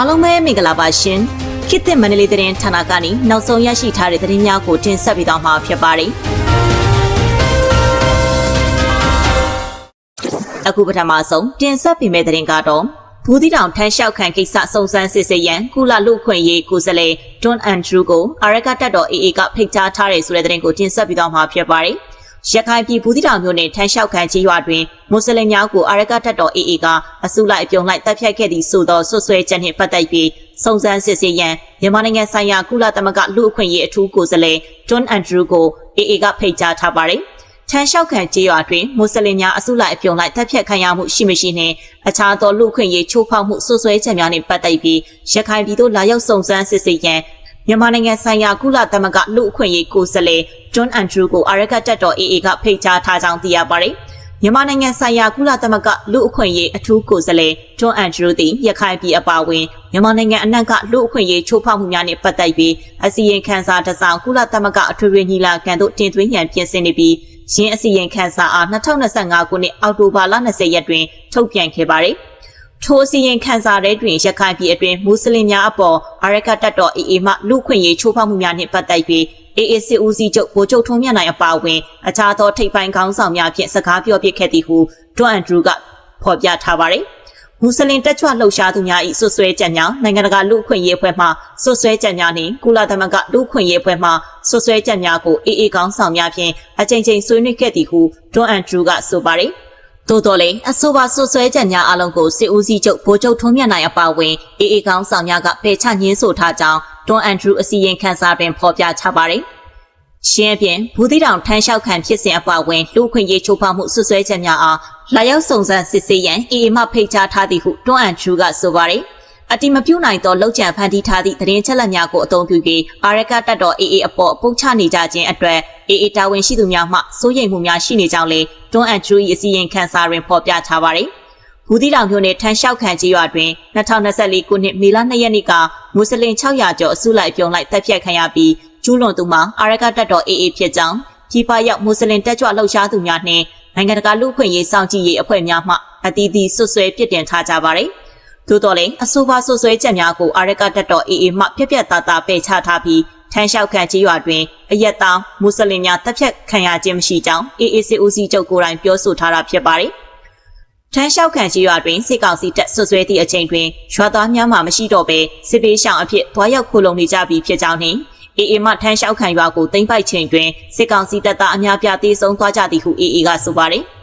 အားလုံးပဲမင်္ဂလာပါရှင်ခေတ်သစ်မန္တလေးသတင်းဌာနကနေနောက်ဆုံးရရှိထားတဲ့သတင်းများကိုတင်ဆက်ပေးသွားမှာဖြစ်ပါတယ်အခုပထမဆုံးတင်ဆက်ပေးမယ့်သတင်းကတော့ဘူးတီတောင်ထမ်းလျှောက်ခံကိစ္စစုံစမ်းစစ်ဆေးရန်ကုလလူခွင့်ရေးကိုယ်စားလှယ်တွန်အန်ဒရူးကိုအာရကတက်တော် AA ကဖိတ်ကြားထားတယ်ဆိုတဲ့သတင်းကိုတင်ဆက်ပေးသွားမှာဖြစ်ပါတယ် ရခိုင်ပြည်ဘူးတီတောင်မြို့နယ်ထမ်းလျှောက်ခံကြီးရွာတွင်မွတ်စလင်များကိုအာရကတက်တော် AA ကအစုလိုက်အပြုံလိုက်တပ်ဖြတ်ခဲ့သည့်ဆိုသောဆွဆွဲချက်နှင့်ပတ်သက်ပြီးစုံစမ်းစစ်ဆေးရန်မြန်မာနိုင်ငံဆိုင်ရာကုလသမဂ္ဂလူ့အခွင့်အရေးအထူးကိုယ်စားလှယ်တွန်အန်ဒရူးကို AA ကဖိတ်ကြားထားပါတယ်။ထမ်းလျှောက်ခံကြေးရွာတွင်မွတ်စလင်များအစုလိုက်အပြုံလိုက်တပ်ဖြတ်ခံရမှုရှိမရှိနှင့်အခြားသောလူ့အခွင့်အရေးချိုးဖောက်မှုဆွဆွဲချက်များနှင့်ပတ်သက်ပြီးရခိုင်ပြည်သို့လာရောက်စုံစမ်းစစ်ဆေးရန်မြန်မာနိုင်ငံဆိုင်ရာကုလသမဂ္ဂလူ့အခွင့်အရေးကိုယ်စားလှယ် ဂျွန်အန်ဒရူးကိုအာရကတက်တော် AA ကဖိတ်ကြားထားကြောင်းသိရပါတယ်။မြန်မာနိုင်ငံဆိုင်ရာကုလသမဂ္ဂလူ့အခွင့်အရေးအထူးကိုယ်စားလှယ်ဂျွန်အန်ဒရူးသည်ရခိုင်ပြည်အပါအဝင်မြန်မာနိုင်ငံအနှံ့ကလူ့အခွင့်အရေးချိုးဖောက်မှုများနှင့်ပတ်သက်ပြီးအစီရင်ခံစာတစ်စောင်ကုလသမဂ္ဂအထွေထွေညီလာခံသို့တင်သွင်းရန်ပြင်ဆင်နေပြီးရင်းအစီရင်ခံစာအား2025ခုနှစ်အောက်တိုဘာလ20ရက်တွင်ထုတ်ပြန်ခဲ့ပါတယ်။ထိုအစီရင်ခံစာထဲတွင်ရခိုင်ပြည်အတွင်းမွတ်စလင်များအပေါ်အာရကတက်တော် AA မှလူခွင့်ရေးချိုးဖောက်မှုများနှင့်ပတ်သက်ပြီး AA စစ်ဦးစီးချုပ်ဗိုလ်ချုပ်ထုံးမြတ်နိုင်အပါအဝင်အခြားသောထိပ်ပိုင်းခေါင်းဆောင်များဖြင့်စကားပြောပြခဲ့သည်ဟုတွန်အန်ဒရူးကဖော်ပြထားပါတယ်။မွတ်စလင်တက်ကြွလှုပ်ရှားသူများ၏ဆွဆွဲချက်များနိုင်ငံတကာလူ့အခွင့်အရေးအဖွဲ့မှဆွဆွဲချက်များနှင့်ကုလသမဂ္ဂလူ့အခွင့်အရေးအဖွဲ့မှဆွဆွဲချက်များကို AA ခေါင်းဆောင်များဖြင့်အကြိမ်ကြိမ်ဆွေးနွေးခဲ့သည်ဟုတွန်အန်ဒရူးကဆိုပါတယ်။ သို့တော်လည်းအဆိုပါဆွဆွဲချက်များအလုံးကိုစစ်ဦးစီးချုပ်ဗိုလ်ချုပ်ထုံးမြတ်နိုင်အပါအဝင် AA ခေါင်းဆောင်များကပယ်ချညှင်းဆိုထားကြောင်းတွန်အန်ဒရူးအစီရင်ခံစာတွင်ဖော်ပြထားပါတယ်။ရှင်းအပြင်ဘူးသီးတောင်ထမ်းလျှောက်ခံဖြစ်စဉ်အပါအဝင်လူခွင့်ရေးချိုးဖောက်မှုဆွဆွဲချက်များအားလာရောက်စုံစမ်းစစ်ဆေးရန်အေအေမှဖိတ်ကြားထားသည်ဟုတွန်းအန်ထရူကဆိုပါတယ် အတိမပြုတ်နိုင်သောလောက်ကျန်ဖန်တီးထားသည့်သတင်းချက်လက်များကိုအသုံးပြုပြီးအာရကတက်တော်အေအေအပေါ်ပုံချနေကြခြင်းအတွက်အေအေတာဝန်ရှိသူများမှစိုးရိမ်မှုများရှိနေကြောင်းလည်းတွန်းအန်ထရူ၏အစီရင်ခံစာတွင်ဖော်ပြထားပါတယ်ဘူးတီတောင်မြို့နယ်ထန်းလျှောက်ခံကြီးရွာတွင်2024ခုနှစ်မေလ2ရက်နေ့ကမွတ်စလင်600ကျော်အစုလိုက်ပြုံလိုက်တပ်ဖြတ်ခံရပြီးကျူးလွန်သူမှာအာရကတက်တော် AA ဖြစ်ကြောင်းပြည်ပရောက်မွတ်စလင်တက်ကြွလှုပ်ရှားသူများနှင့်နိုင်ငံတကာလူ့အခွင့်အရေးစောင့်ကြည့်ရေးအဖွဲ့များမှအသီးသီးဆွဆွဲပြစ်တင်ထားကြပါသည်။ သို့တော်လည်းအဆိုပါဆွဆွဲချက်များကိုအာရကတက်တော် AA မှပြက်ပြက်သားသားပယ်ချထားပြီးထမ်းလျှောက်ခံကြီးရွာတွင်အယက်သားမွတ်စလင်များတပ်ဖြတ်ခံရခြင်းမရှိကြောင်း AA စစ်ဦးစီးချုပ်ကိုယ်တိုင်ပြောဆိုထားတာဖြစ်ပါတယ်။ထန်းလျှောက်ခံကြီးရွာတွင်စစ်ကောင်စီတပ်ဆွဆွဲသည့်အချိန်တွင်ရွာသားများမှမရှိတော့ဘဲစစ်ပေးရှောင်အဖြစ်တွားရောက်ခိုလုံနေကြပြီဖြစ်ကြောင်းနှင့်အေအေမှထန်းလျှောက်ခံရွာကိုသိမ်းပိုက်ချိန်တွင်စစ်ကောင်စီတပ်သားအများပြားတေဆုံးသွားကြသည်ဟုအေအေကဆိုပါတယ်။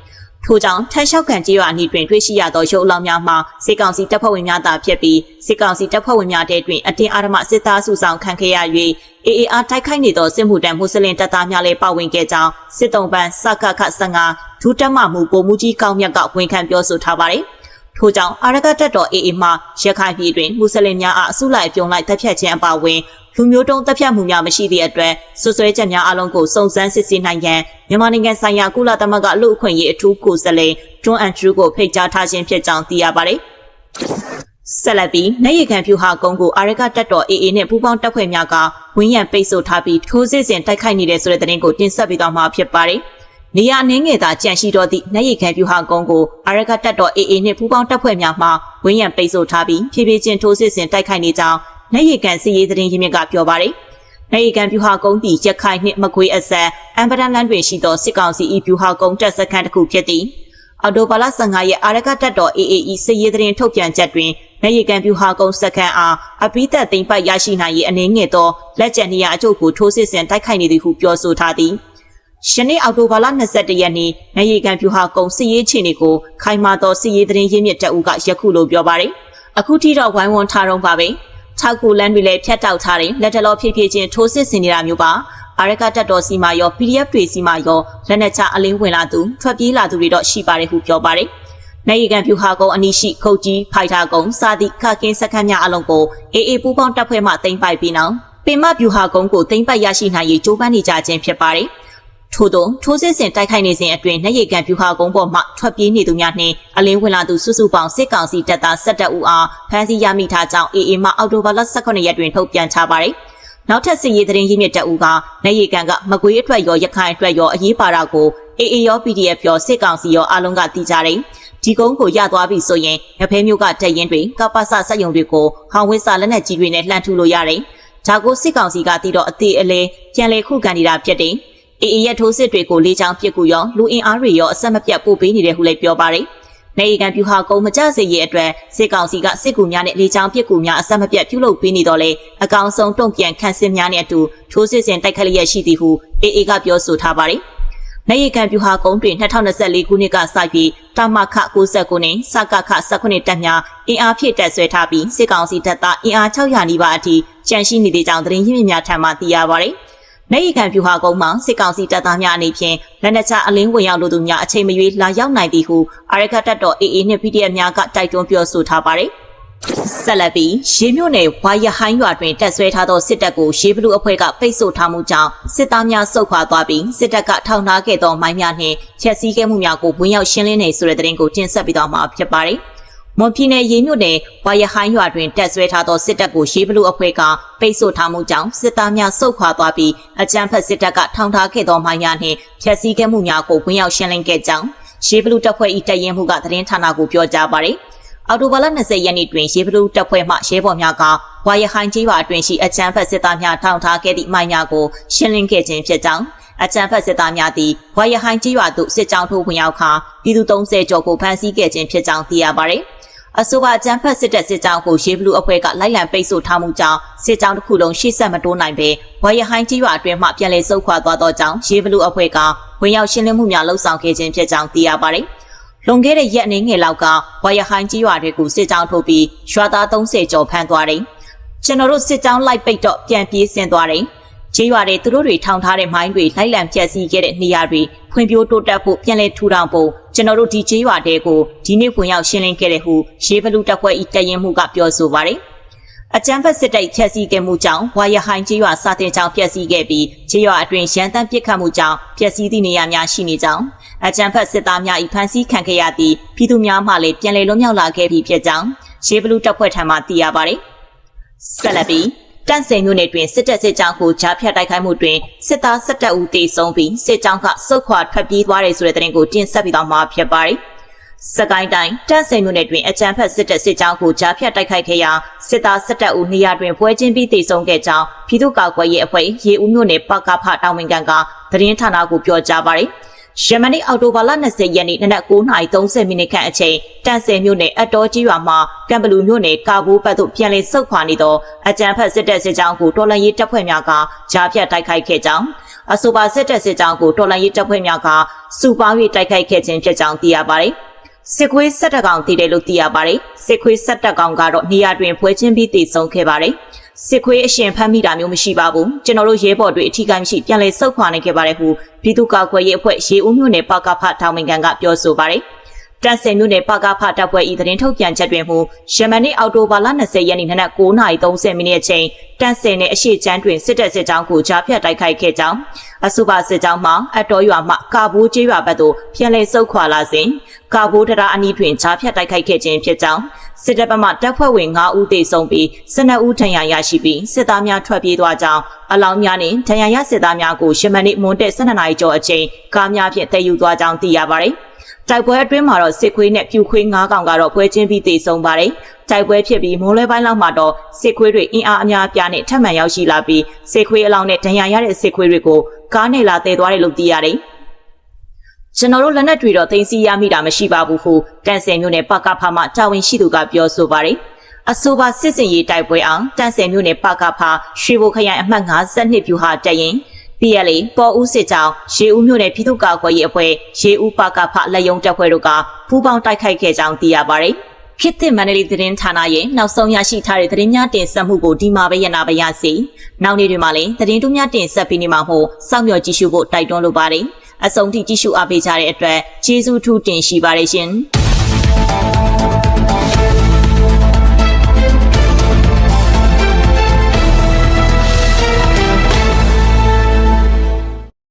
ထို့ကြောင့်ထန်းလျှောက်ခံကြေးရွာအနီးတွင်တွေ့ရှိရသောရုပ်အလောင်းများမှာစစ်ကောင်စီတပ်ဖွဲ့ဝင်များသာဖြစ်ပြီးစစ်ကောင်စီတပ်ဖွဲ့ဝင်များတဲတွင်အတင်းအာရမစစ်သားစုဆောင်ခံခဲ့ရ၍အေအေအားတိုက်ခိုက်နေသောစစ်မှုတန်းမွတ်စလင်တပ်သားများလည်းပါဝင်ခဲ့ကြောင်းစစ်တုံးပန်းစကခ15ဒုတက်မမှုပုံမှုကြီးကောင်းမြတ်ကဝန်ခံပြောဆိုထားပါတယ်။ ထို့ကြောင့်အာရကတက်တော်အေအေမှရခိုင်ပြည်တွင်မွတ်စလင်များအားအစုလိုက်ပြုံလိုက်တပ်ဖြတ်ခြင်းအပါအဝင်လူမျိုးတုံးတပ်ဖြတ်မှုများမရှိသည့်အတွက်ဆွဆွဲချက်များအလုံးကိုစုံစမ်းစစ်ဆေးနိုင်ရန်မြန်မာနိုင်ငံဆိုင်ရာကုလသမဂ္ဂလူ့အခွင့်အရေးအထူးကိုယ်စားလှယ်တွန်းအန်ဒရူးကိုဖိတ်ကြားထားခြင်းဖြစ်ကြောင်းသိရပါတယ်။ဆက်လက်ပြီးနေရခံဖြူဟာကုန်းကိုအာရကတက်တော် AA နဲ့ပူးပေါင်းတပ်ဖွဲ့များကဝင်းရံပိတ်ဆို့ထားပြီးထိုးစစ်ဆင်တိုက်ခိုက်နေတဲ့ဆိုတဲ့သတင်းကိုတင်ဆက်ပေးသွားမှာဖြစ်ပါတယ်။ နေရအနေငယ်သာကြန့်ရှိတော်သည့်နေရခံဖြူဟာကုန်းကိုအာရကတက်တော် AA နဲ့ပူးပေါင်းတပ်ဖွဲ့များမှဝင်းရံပိတ်ဆို့ထားပြီးဖြည်းဖြည်းချင်းထိုးစစ်ဆင်တိုက်ခိုက်နေကြောင်းနိုင်ရီကန်စီရေးသတင်းရင်းမြစ်ကပြောပါတယ်။နိုင်ရီကန်ပြူဟာကုန်းတီရခိုင်နှင့်မကွေးအဆက်အမ်ပဒန်လန်တွင်ရှိသောစစ်ကောင်စီ၏ပြူဟာကုန်းတပ်စခန်းတစ်ခုဖြစ်သည်။အော်တိုဘာလ15ရက်အာရကတပ်တော် AAE စစ်ရေးသတင်းထုတ်ပြန်ချက်တွင်နိုင်ရီကန်ပြူဟာကုန်းစခန်းအားအပိသက်သိမ့်ပိုက်ရရှိနိုင်ရေးအနေငယ်သောလက်ကျန်နေရာအကျုပ်ကိုထိုးစစ်ဆင်တိုက်ခိုက်နေသည်ဟုပြောဆိုထားသည်။ ယနေ့အောက်တိုဘာလ22ရက်နေ့နိုင်ရီကန်ပြူဟာကုန်းစစ်ရေးခြေနေကိုခိုင်မာသောစစ်ရေးသတင်းရင်းမြစ်တအုပ်ကယခုလိုပြောပါတယ်။အခုထိတော့ဝိုင်းဝန်းထားတော့ပါပဲ။၆ခုလမ်းတွေလည်းဖြတ်တောက်ထားတယ်လက်တလောဖြည်းဖြည်းချင်းထိုးစစ်ဆင်နေတာမျိုးပါအာရကတက်တော်စီမာရော PDF တွေစီမာရောလက်နက်ချအလင်းဝင်လာသူထွက်ပြေးလာသူတွေတော့ရှိပါတယ်ဟုပြောပါတယ်နိုင်ရန်ပြူဟာကုန်းအနီးရှိခုတ်ကြီးဖိုက်တာကုန်းစာသည့်ခကင်းစခန်းများအလုံးကိုအေအေပူပေါင်းတပ်ဖွဲ့မှတင်ပိုက်ပြီးနောက်ပင်မပြူဟာကုန်းကိုတင်ပိုက်ရရှိနိုင်ရေးကြိုးပမ်းနေကြခြင်းဖြစ်ပါတယ်။ ထို့သောထိုးစစ်ဆင်တိုက်ခိုက်နေစဉ်အတွင်းနှက်ရည်ကန်ပြူဟာကုန်းပေါ်မှထွက်ပြေးနေသူများနှင့်အလင်းဝင်လာသူစုစုပေါင်းစစ်ကောင်စီတပ်သား17ဦးအားဖမ်းဆီးရမိထားကြောင်းအေအေမှအော်တိုဘာလ18ရက်တွင်ထုတ်ပြန်ထားပါသည်နောက်ထပ်စစ်ရေးသတင်းရင်းမြစ်တအူကနေရီကန်ကမကွေးအတွက်ရောရခိုင်အတွက်ရောအရေးပါတာကို AA ရော PDF ရောစစ်ကောင်စီရောအားလုံးကသိကြတယ်။တဒီကုန်းကိုရသွားပြီဆိုရင်ငဖဲမျိုးကတက်ရင်တွေကပ္ပစစက်ယုံတွေကိုဟောင်ဝင်းစာလက်နက်ကြီးတွေနဲ့လှမ်းထူလို့ရတယ်။ဒါကိုစစ်ကောင်စီကတည်တော့အသေးအလဲပြန်လေခုခံနေတာဖြစ်တယ်။ အေအေရထိုးစစ်တွေကိုလေးချောင်းပြစ်ကူရောလူအင်အားတွေရောအဆက်မပြတ်ပို့ပေးနေတယ်ဟုလည်းပြောပါတယ်။နေကန်ပြူဟာကုန်းမကြစေရဲ့အတွက်စစ်ကောင်စီကစစ်ကူများနဲ့လေချောင်းပြစ်ကူများအဆက်မပြတ်ပြုလုပ်ပေးနေတော့လေအကောင်ဆုံးတုံ့ပြန်ခန့်စစ်များနဲ့အတူထိုးစစ်ဆင်တိုက်ခတ်လျက်ရှိသည်ဟုအေအေကပြောဆိုထားပါတယ်။နေကန်ပြူဟာကုန်းတွင်2024ခုနှစ်ကစပြီးတမခ69နဲ့စကခ19တပ်များအင်အားဖြည့်တက်ဆွဲထားပြီးစစ်ကောင်စီတပ်သားအင်အား600နီးပါးအထိကြန့်ရှိနေတဲ့ကြောင်းသတင်းရင်းမြစ်များထံမှသိရပါတယ်။ နေကန်ပြူဟာကုန်းမှာစစ်ကောင်စီတပ်သားများအနေဖြင့်လက်နက်ချအလင်းဝင်ရောက်လိုသူများအချိန်မရွေးလာရောက်နိုင်သည်ဟုအရခတ်တပ်တော် AA နှင့် PDF များကတိုက်တွန်းပြောဆိုထားပါတယ်။ဆက်လက်ပြီးရေမြို့နယ်ဝါရဟိုင်းရွာတွင်တက်ဆွဲထားသောစစ်တပ်ကိုရေဘလူအဖွဲ့ကပိတ်ဆို့ထားမှုကြောင့်စစ်သားများဆုတ်ခွာသွားပြီးစစ်တပ်ကထောင်ထားခဲ့သောမိုင်းများနှင့်ချက်စည်းခဲ့မှုများကိုဝင်ရောက်ရှင်းလင်းနေဆိုတဲ့သတင်းကိုတင်ဆက်ပေးသွားမှာဖြစ်ပါတယ်။ မွန်ပြည်နယ်ရေမြို့နယ်ဝါရဟိုင်းရွာတွင်တက်ဆွဲထားသောစစ်တပ်ကိုရေဘလူအဖွဲ့ကပိတ်ဆို့ထားမှုကြောင့်စစ်သားများဆုတ်ခွာသွားပြီးအကြမ်းဖက်စစ်တပ်ကထောင်ထားခဲ့သောမိုင်းများနှင့်ချက်စည်းခဲ့မှုများကိုဝင်ရောက်ရှင်းလင်းခဲ့ကြောင်းရေဘလူတပ်ဖွဲ့၏တပ်ရင်းမှုကသတင်းဌာနကိုပြောကြားပါတယ်။အော်တိုဘာလ20ရက်နေ့တွင်ရေဘလူတပ်ဖွဲ့မှရဲဘော်များကဝါရဟိုင်းကြီးရွာအတွင်ရှိအချမ်းဖက်စစ်သားများထောင်ထားခဲ့သည့်မိုင်းများကိုရှင်းလင်းခဲ့ခြင်းဖြစ်ကြောင်း အချမ်းဖက်စစ်သားများသည်ဝါရဟိုင်းကြီးရွာသို့စစ်ကြောင်းထိုးဝင်ရောက်ခါပြည်သူ30ကျော်ကိုဖမ်းဆီးခဲ့ခြင်းဖြစ်ကြောင်းသိရပါသည်အဆိုပါကြမ်းဖက်စစ်တပ်စစ်ကြောင်းကိုရေဘလူအဖွဲ့ကလိုက်လံပိတ်ဆို့ထားမှုကြောင့်စစ်ကြောင်းတစ်ခုလုံးရှေ့ဆက်မတိုးနိုင်ပဲဝါရဟိုင်းကြီးရွာအတွင်းမှပြန်လည်ဆုတ်ခွာသွားသောကြောင့်ရေဘလူအဖွဲ့ကဝင်ရောက်ရှင်းလင်းမှုများလှုပ်ဆောင်ခဲ့ခြင်းဖြစ်ကြောင်းသိရပါတယ်။လွန်ခဲ့တဲ့ရက်အနေငယ်လောက်ကဝါရဟိုင်းကြီးရွာတွေကိုစစ်ကြောင်းထုတ်ပြီးရွာသား30ကျော်ဖမ်းသွားတယ်။ကျွန်တော်တို့စစ်ကြောင်းလိုက်ပိတ်တော့ပြန်ပြေးဆင်းသွားတယ်။ ကြီးရွာတွေသူတို့တွေထောင်ထားတဲ့မိုင်းတွေလိုက်လံပြက်စီးခဲ့တဲ့နေရာတွေဖွံ့ဖြိုးတိုးတက်ဖို့ပြန်လဲထူထောင်ဖို့ကျွန်တော်တို့ဒီကြီးရွာတွေကိုဒီနေ့ဝင်ရောက်ရှင်းလင်းခဲ့တဲ့ဟုရေဘလူတပ်ဖွဲ့ဤတရင်မှုကပြောဆိုပါတယ်။အကြမ်းဖက်စစ်တပ်ဖျက်ဆီးခဲ့မှုကြောင့်ဝါရဟိုင်းကျေးရွာစာတင်ကြောင်ဖျက်ဆီးခဲ့ပြီးကျေးရွာအတွင်းရန်တမ်းပစ်ခတ်မှုကြောင့်ဖျက်ဆီးသည့်နေရာများရှိနေကြောင်းအကြမ်းဖက်စစ်သားများ၏ဖမ်းဆီးခံခဲ့ရသည့်ပြည်သူများမှလည်းပြန်လည်လွတ်မြောက်လာခဲ့ပြီဖြစ်ကြောင်းရေဘလူတပ်ဖွဲ့ထံမှသိရပါသည်ဆက်လက်ပြီး တန့်စင်မြို့နယ်တွင်စစ်တပ်စစ်ကြောင်းကိုကြားဖြတ်တိုက်ခိုက်မှုတွင်စစ်သား၁၁ဦးသေဆုံးပြီးစစ်ကြောင်းကစုခွာထွက်ပြေးသွားတယ်ဆိုတဲ့သတင်းကိုတင်ဆက်ပြီးတော့မှာဖြစ်ပါတယ်။စကိုင်းတိုင်းတန့်စိန်မြို့နယ်တွင်အကြမ်းဖက်စစ်တပ်စစ်ကြောင်းကိုကြားဖြတ်တိုက်ခိုက်ခဲ့ရာစစ်သား၁၁ဦးနေရာတွင်ပွဲချင်းပြီးတေဆုံးခဲ့ကြောင်းပြည်သူ့ကာကွယ်ရေးအဖွဲ့ရေဦးမြို့နယ်ပကဖတောင်ဝင်ကန်ကသတင်းဌာနကိုပြောကြားပါတယ်။ ယမနီအော်တိုဘာလ20ရက်နေ့နနက်9:30မိနစ်ခန့်အချိန်တန်ဆယ်မြို့နယ်အတော်ကြီးရွာမှာကံဘလူမြို့နယ်ကာဘူးဘတ်သို့ပြန်လည်ဆုတ်ခွာနေသောအကြမ်းဖက်စစ်တပ်စစ်ကြောင်းကိုတော်လှန်ရေးတပ်ဖွဲ့များကကြားဖြတ်တိုက်ခိုက်ခဲ့ကြောင်းအဆိုပါစစ်တပ်စစ်ကြောင်းကိုတော်လှန်ရေးတပ်ဖွဲ့များကစုပေါင်း၍တိုက်ခိုက်ခဲ့ခြင်းဖြစ်ကြောင်းသိရပါတယ်။စစ်ခွေးဆက်တက်ကောင်တည်တယ်လို့သိရပါတယ်စစ်ခွေးဆက်တက်ကောင်ကတော့နေရာတွင်ဖွဲချင်းပြီးတည်ဆုံခဲ့ပါတယ် စစ်ခွေးအရှင်ဖမ်းမိတာမျိုးမရှိပါဘူးကျွန်တော်တို့ရဲဘော်တွေအထီးကမ်းရှိပြန်လည်ဆုတ်ခွာနေခဲ့ပါတယ်ဟုပြည်သူ့ကာကွယ်ရေးအဖွဲ့ရေဦးမြို့နယ်ပကဖထောင်မင်ကန်ကပြောဆိုပါတယ် တန်ဆယ်မြို့နယ်ပကဖတပ်ဖွဲ့ဤသတင်းထုတ်ပြန်ချက်တွင်မူယမန်နေ့အောက်တိုဘာလ20ရက်နေ့နနက်9:30မိနစ်အချိန်တန်ဆယ်နယ်အရှိချမ်းတွင်စစ်တပ်စစ်ကြောင်းကိုကြားဖြတ်တိုက်ခိုက်ခဲ့ကြောင်းအဆိုပါစစ်ကြောင်းမှာအတော်ရွာမှကာဘိုးကျေးရွာဘက်သို့ပြန်လည်ဆုတ်ခွာလာစဉ်ကာဘိုးတရာအနီးတွင်ကြားဖြတ်တိုက်ခိုက်ခဲ့ခြင်းဖြစ်ကြောင်းစစ်တပ်မှတပ်ဖွဲ့ဝင်9ဦးသေဆုံးပြီး12ဦးထဏ်ရာရရှိပြီးစစ်သားများထွက်ပြေးသွားကြောင်းအလောင်းများနှင့်ထဏ်ရာရစစ်သားများကိုရှမန်နေ့မွန်တက်12နာရီကျော်အချိန်ကားများဖြင့်တည်ယူသွားကြောင်းသိရပါတယ်။ တိုက်ပွဲအတွင်းမှာတော့စစ်ခွေးနဲ့ပြူခွေး၅ကောင်ကတော့ပွဲချင်းပြီးတေဆုံးပါတယ်။တိုက်ပွဲဖြစ်ပြီးမိုးလဲပိုင်းလောက်မှာတော့စစ်ခွေးတွေအင်အားအများအပြားနဲ့ထပ်မံရောက်ရှိလာပြီးစစ်ခွေးအလောင်းနဲ့ဒဏ်ရာရတဲ့စစ်ခွေးတွေကိုကားနဲ့လာတည်သွားတယ်လို့သိရတယ်။ကျွန်တော်တို့လက်နက်တွေတော့သိမ်းဆည်းရမိတာမရှိပါဘူးဟုတန်ဆယ်မျိုးနဲ့ပကဖမှတာဝန်ရှိသူကပြောဆိုပါတယ်။အဆိုပါစစ်စင်ရေးတိုက်ပွဲအောင်တန်ဆယ်မျိုးနဲ့ပကဖရွှေဘိုခရိုင်အမှတ်52ပြူဟာတရင် PLA ပေါ်ဦးစစ်ကြောင်းရေဦးမြို့နယ်ပြည်သူ့ကာကွယ်ရေးအဖွဲ့ရေဦးပါကဖလက်ယုံတပ်ဖွဲ့တို့ကပူးပေါင်းတိုက်ခိုက်ခဲ့ကြောင်းသိရပါတယ်။ခေတ်သစ်မန္တလေးသတင်းဌာနရဲ့နောက်ဆုံးရရှိထားတဲ့သတင်းများတင်ဆက်မှုကိုဒီမှာပဲရနာပါရစေ။နောက်နေ့တွေမှာလည်းသတင်းတူးများတင်ဆက်ပေးနေမှာမို့စောင့်မျှော်ကြည့်ရှုဖို့တိုက်တွန်းလိုပါတယ်။အဆုံးထိကြည့်ရှုအားပေးကြတဲ့အတွက်ကျေးဇူးထူးတင်ရှိပါတယ်ရှင်။